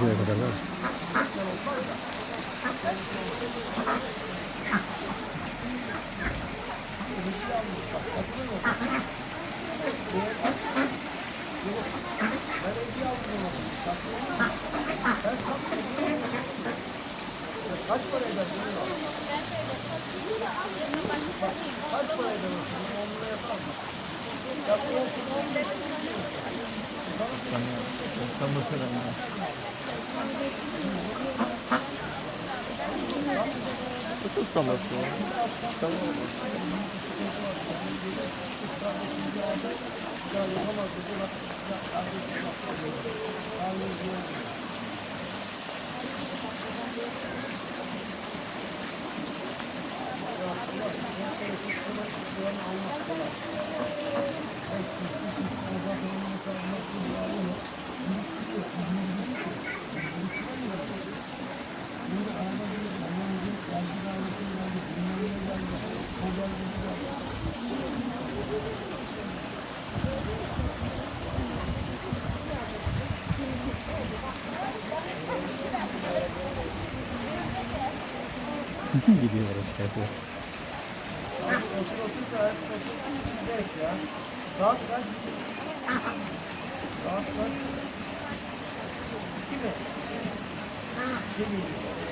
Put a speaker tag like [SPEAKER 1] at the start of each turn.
[SPEAKER 1] Buraya kadar var.
[SPEAKER 2] Kaç para eder? Kaç para eder? Onunla yapalım. Yapalım.
[SPEAKER 1] Tamam. Tamam. Tamam. Nasıl tutamazsın ya? Tamam.
[SPEAKER 2] Thank you.
[SPEAKER 1] Gidiyor işte bu.
[SPEAKER 2] Saat kaç? Saat kaç? Kimi? Kimi?